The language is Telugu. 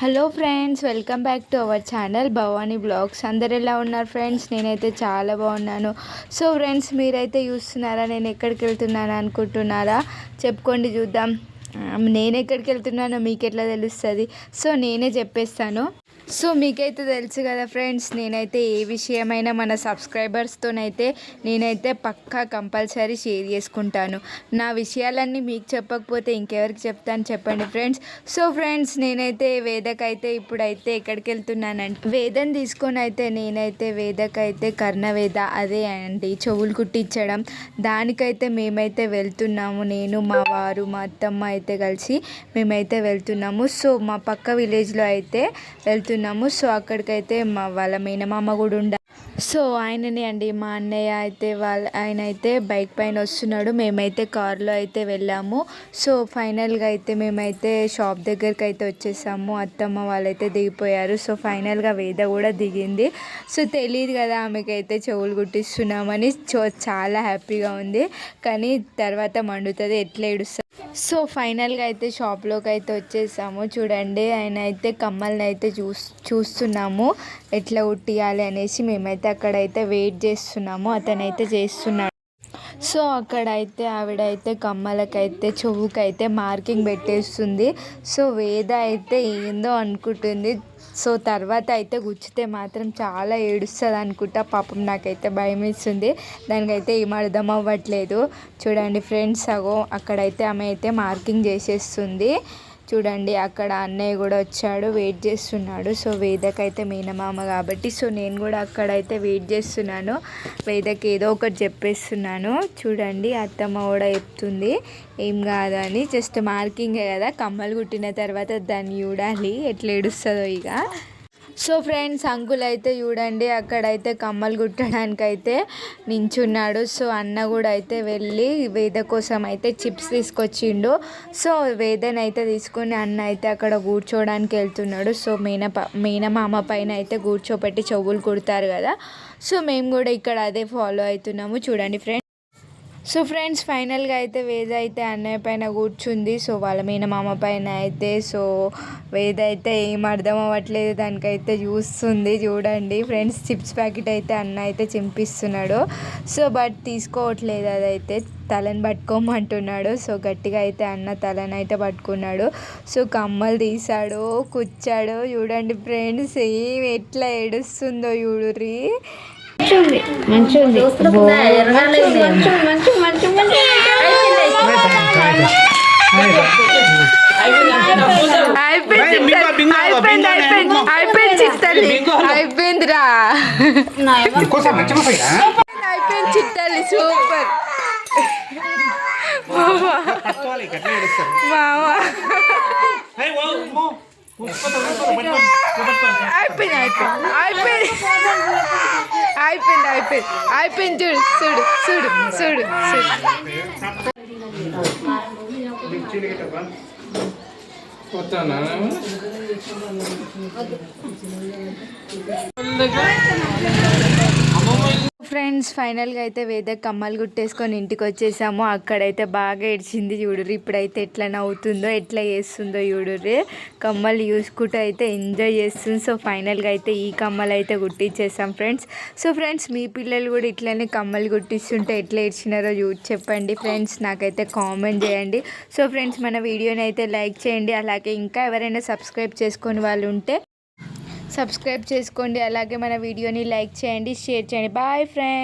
Hello friends welcome back to our channel Bhavani blogs అందరు ఎలా ఉన్నారు ఫ్రెండ్స్ నేనైతే చాలా బాగున్నాను. సో ఫ్రెండ్స్ మీరైతే చూస్తున్నారా? నేను ఎక్కడికి వెళ్తున్నాను అనుకుంటున్నారా? చెప్పుకోండి చూద్దాం. నేను ఎక్కడికి వెళ్తున్నానో మీకు ఎట్లా తెలుస్తుంది? సో నేనే చెప్పేస్తాను. సో మీకైతే తెలుసు కదా ఫ్రెండ్స్ నేనైతే ఏ విషయమైనా మన సబ్స్క్రైబర్స్తోనైతే నేనైతే పక్కా కంపల్సరీ షేర్ చేసుకుంటాను. నా విషయాలన్నీ మీకు చెప్పకపోతే ఇంకెవరికి చెప్తాను చెప్పండి ఫ్రెండ్స్. సో ఫ్రెండ్స్ నేనైతే వేదకైతే ఇప్పుడైతే ఎక్కడికి వెళ్తున్నానంటే వేదం తీసుకొని అయితే నేనైతే వేదకైతే కర్ణవేద అదే అండి చెవులు కుట్టించడం. దానికైతే మేమైతే వెళ్తున్నాము. నేను మా వారు మా అత్తమ్మ అయితే కలిసి మేమైతే వెళ్తున్నాము. సో మా పక్క విలేజ్లో అయితే వెళ్తున్నాము. సో అక్కడికైతే మా వాళ్ళ మేనమామ కూడా ఉండ సో ఆయననే అండి మా అన్నయ్య అయితే వాళ్ళ ఆయన అయితే బైక్ పైన వస్తున్నాడు. మేమైతే కార్లో అయితే వెళ్ళాము. సో ఫైనల్గా అయితే మేమైతే షాప్ దగ్గరికి అయితే వచ్చేసాము. అత్తమ్మ వాళ్ళైతే దిగిపోయారు. సో ఫైనల్గా వేద కూడా దిగింది. సో తెలియదు కదా ఆమెకైతే చెవులు కుట్టిస్తున్నామని చో చాలా హ్యాపీగా ఉంది. కానీ తర్వాత మండుతుంది ఎట్లా ఏడుస్తుంది సో ఫైనల్గా అయితే షాప్లోకి అయితే వచ్చేసాము. చూడండి ఆయన అయితే కమ్మల్ని అయితే చూస్ చూస్తున్నాము. ఎట్లా ఉట్టియాలి అనేసి మేమైతే అక్కడైతే వెయిట్ చేస్తున్నాము. అతనైతే చేస్తున్నాడు. సో అక్కడైతే ఆవిడైతే కమ్మలకైతే చెవుకైతే మార్కింగ్ పెట్టేస్తుంది. సో వేద అయితే ఏందో అనుకుంటుంది. సో తర్వాత అయితే గుచ్చితే మాత్రం చాలా ఏడుస్తుంది అనుకుంటా పాపం నాకైతే భయం వేస్తుంది దానికైతే ఏం అర్థం అవ్వట్లేదు. చూడండి ఫ్రెండ్స్ అగో అక్కడైతే ఆమె అయితే మార్కింగ్ చేసేస్తుంది. చూడండి అక్కడ అన్నయ్య కూడా వచ్చాడు వెయిట్ చేస్తున్నాడు. సో వేదకైతే మేనమామ కాబట్టి సో నేను కూడా అక్కడైతే వెయిట్ చేస్తున్నాను. వేదకి ఏదో ఒకటి చెప్పేస్తున్నాను. చూడండి అత్తమ్మ కూడా చెప్తుంది ఏం కాదని జస్ట్ మార్కింగే కదా కమ్మలు కుట్టిన తర్వాత దాన్ని చూడాలి ఎట్లా ఏడుస్తుందో ఇక. సో ఫ్రెండ్స్ అంకుల్ అయితే చూడండి అక్కడైతే కమ్మలు కుట్టడానికి అయితే నించున్నాడు. సో అన్న కూడా అయితే వెళ్ళి వేద కోసం అయితే చిప్స్ తీసుకొచ్చిండు. సో వేదనైతే తీసుకొని అన్న అయితే అక్కడ కూర్చోడానికి వెళ్తున్నాడు. సో మేన మేనమామ పైన అయితే కూర్చోపెట్టి చెవులు కుడతారు కదా. సో మేము కూడా ఇక్కడ అదే ఫాలో అవుతున్నాము. చూడండి ఫ్రెండ్స్. సో ఫ్రెండ్స్ ఫైనల్గా అయితే వేద అయితే అన్నయ్య పైన కూర్చుంది. సో వాళ్ళ మేనమామ పైన అయితే సో వేద అయితే ఏం అర్థం అవ్వట్లేదు. దానికైతే చూస్తుంది చూడండి. ఫ్రెండ్స్ చిప్స్ ప్యాకెట్ అయితే అన్న అయితే చింపిస్తున్నాడు. సో బట్ తీసుకోవట్లేదు అదైతే. తలని పట్టుకోమంటున్నాడు. సో గట్టిగా అయితే అన్న తలని అయితే పట్టుకున్నాడు. సో కమ్మలు తీసాడు కూర్చాడు. చూడండి ఫ్రెండ్స్ ఏం ఎట్లా ఏడుస్తుందో చూడుర్రి. మంచిగుంది మంచిగుంది మంచి మంచి మంచి అయిపోయింది బింగో, బింగో, అయిపోయింది బింగో, అయిపోయింది బింగో. అయిపోయింది చిట్టలి బింగో. అయిపోయిందిరా అయిపోయింది చిట్టలి సూపర్ మామ. అయిపోయింది అయిపోయింది అయిపోయింది అయిపోయింది అయిపోయింది అయిపోయింది చూడు చూడు చూడు చూడు చూడు ఫ్రెండ్స్ ఫైనల్గా అయితే వేద కమ్మలు గుట్టేసుకొని ఇంటికి వచ్చేసాము అక్కడైతే బాగా ఏడ్చింది చూడుర్రి. ఇప్పుడైతే ఎట్లా నవ్వుతుందో ఎట్లా చేస్తుందో చూడుర్రి. కమ్మలు చూసుకుంటూ అయితే ఎంజాయ్ చేస్తుంది. సో ఫైనల్గా అయితే ఈ కమ్మలు అయితే గుట్టించేసాం ఫ్రెండ్స్. సో ఫ్రెండ్స్ మీ పిల్లలు కూడా ఇట్లనే కమ్మలు గుట్టిస్తుంటే ఎట్లా ఏడ్చినారో చూ చెప్పండి ఫ్రెండ్స్. నాకైతే కామెంట్ చేయండి. సో ఫ్రెండ్స్ మన వీడియోని అయితే లైక్ చేయండి. అలాగే ఇంకా ఎవరైనా సబ్స్క్రైబ్ చేసుకొని వాళ్ళు ఉంటే సబ్స్క్రైబ్ చేసుకోండి. అలాగే మన వీడియోని లైక్ చేయండి షేర్ చేయండి. Bye friends